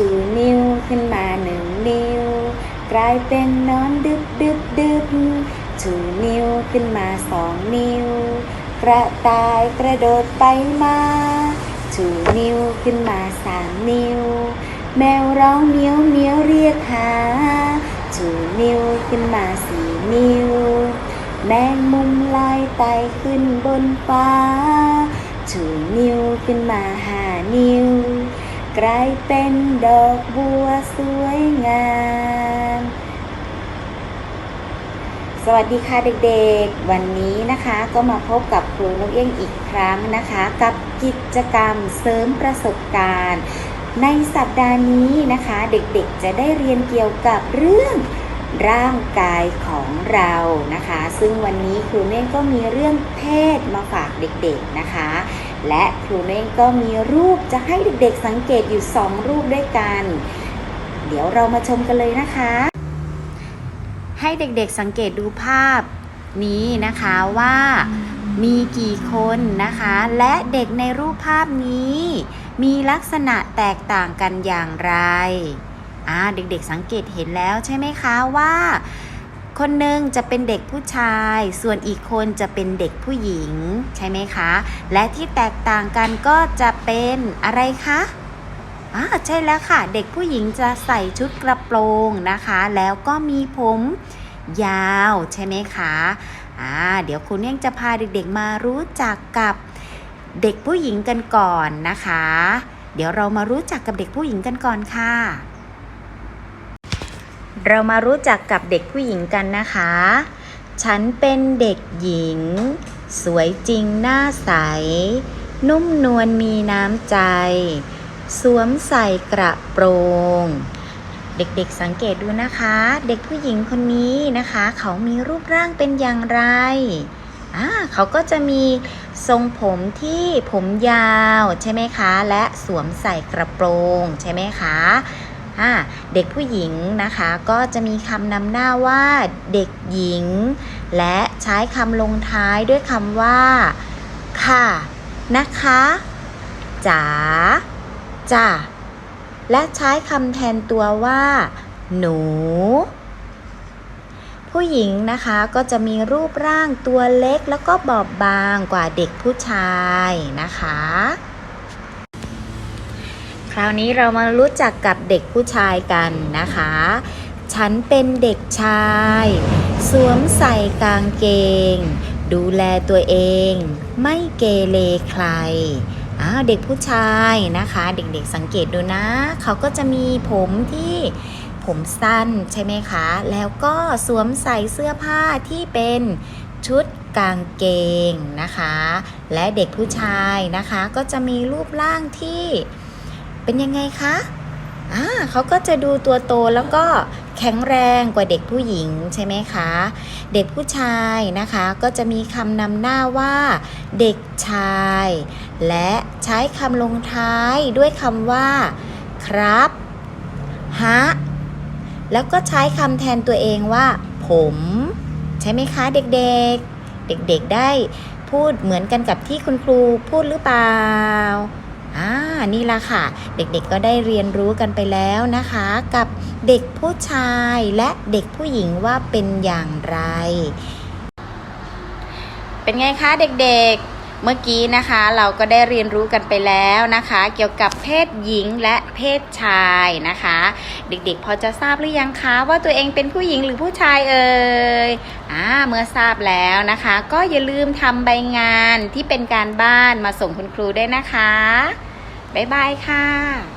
ชูนิ้วขึ้นมาหนึ่งนิ้ว กลายเป็นนอนดึบดึบดึบชูนิ้วขึ้นมาสองนิ้ว กระต่ายกระโดดไปมาชูนิ้วขึ้นมาสามนิ้ว แมวร้องเมียวเมียวเรียกหาชูนิ้วขึ้นมาสี่นิ้ว แมงมุมลอยไต่ขึ้นบนฟ้าชูนิ้วขึ้นมาห้านิ้ว กลายเป็นดอกบัวสวยงาม สวัสดีค่ะเด็กๆ วันนี้นะคะก็มาพบกับครูนกเอี้ยงอีกครั้งนะคะ กับกิจกรรมเสริมประสบการณ์ ในสัปดาห์นี้นะคะ เด็กๆจะได้เรียนเกี่ยวกับเรื่องร่างกายของเรานะคะ ซึ่งวันนี้ครูเน่งก็มีเรื่องเพศมาฝากเด็กๆนะคะ และครูเน่งก็มีรูปจะให้เด็กๆสังเกตอยู่ 2 รูปด้วยกัน เดี๋ยวเรามาชมกันเลยนะคะ ให้เด็กๆสังเกตดูภาพนี้นะคะว่ามีกี่คนนะคะ และเด็กในรูปภาพนี้ มีลักษณะแตกต่างกันอย่างไรอ่าเด็กๆสังเกตเห็นแล้วใช่ไหมคะว่า คนหนึ่งจะเป็นเด็กผู้ชาย ส่วนอีกคนจะเป็นเด็กผู้หญิง ใช่ไหมคะ และที่แตกต่างกันก็จะเป็นอะไรคะอ่าใช่แล้วค่ะ เด็กผู้หญิงจะใส่ชุดกระโปรงนะคะ แล้วก็มีผมยาวใช่ไหมคะอ่าเดี๋ยวคุณเน่งจะพาเด็กๆมารู้จักกับเด็กผู้หญิงกันก่อนนะคะ เดี๋ยวเรามารู้จักกับเด็กผู้หญิงกันก่อนค่ะ เรามารู้จักกับเด็กผู้หญิงกันนะคะ ฉันเป็นเด็กหญิง สวยจริงหน้าใส นุ่มนวลมีน้ำใจ สวมใส่กระโปรง เด็กๆสังเกตดูนะคะ เด็กผู้หญิงคนนี้นะคะ เขามีรูปร่างเป็นอย่างไรอ่าเขาก็จะมีทรงผมที่ผมยาวใช่ไหมคะ และสวมใส่กระโปรงใช่ไหมคะ เด็กผู้หญิงนะคะก็จะมีคำนำหน้าว่าเด็กหญิง และใช้คำลงท้ายด้วยคำว่า ค่ะ นะคะจ๋าจ้าและใช้คำแทนตัวว่า หนู ผู้หญิงนะคะก็จะมีรูปร่างตัวเล็กแล้วก็บอบบางกว่าเด็กผู้ชายนะคะ ราวนี้เรามารู้จักกับเด็กผู้ชายกันนะคะ ฉันเป็นเด็กชาย สวมใส่กางเกง ดูแลตัวเอง ไม่เกเรใครอ้าวเด็กผู้ชายนะคะ เด็กๆสังเกตดูนะ เขาก็จะมีผมที่ผมสั้นใช่ไหมคะ แล้วก็สวมใส่เสื้อผ้าที่เป็นชุดกางเกงนะคะ และเด็กผู้ชายนะคะก็จะมีรูปร่างที่ เป็นยังไงคะอ่าเขาก็จะดูตัวโตแล้วก็แข็งแรงกว่าเด็กผู้หญิงใช่ไหมคะ เด็กผู้ชายนะคะก็จะมีคำนำหน้าว่า เด็กชาย และใช้คำลงท้ายด้วยคำว่า ครับฮะแล้วก็ใช้คำแทนตัวเองว่า ผม ใช่ไหมคะเด็กๆ เด็กๆได้พูดเหมือนกันกับที่คุณครูพูดหรือเปล่า อ่านี่ละค่ะ เด็กๆก็ได้เรียนรู้กันไปแล้วนะคะ กับเด็กผู้ชายและเด็กผู้หญิงว่าเป็นอย่างไร เป็นไงคะเด็กๆ เมื่อกี้นะคะเราก็ได้เรียนรู้กันไปแล้วนะคะ เกี่ยวกับเพศหญิงและเพศชายนะคะ เด็กๆ พอจะทราบหรือยังคะว่าตัวเองเป็นผู้หญิงหรือผู้ชายเอ่ยอ่าเมื่อทราบแล้วนะคะ ก็อย่าลืมทำใบงานที่เป็นการบ้านมาส่งคุณครูได้นะคะบ๊ายบายค่ะ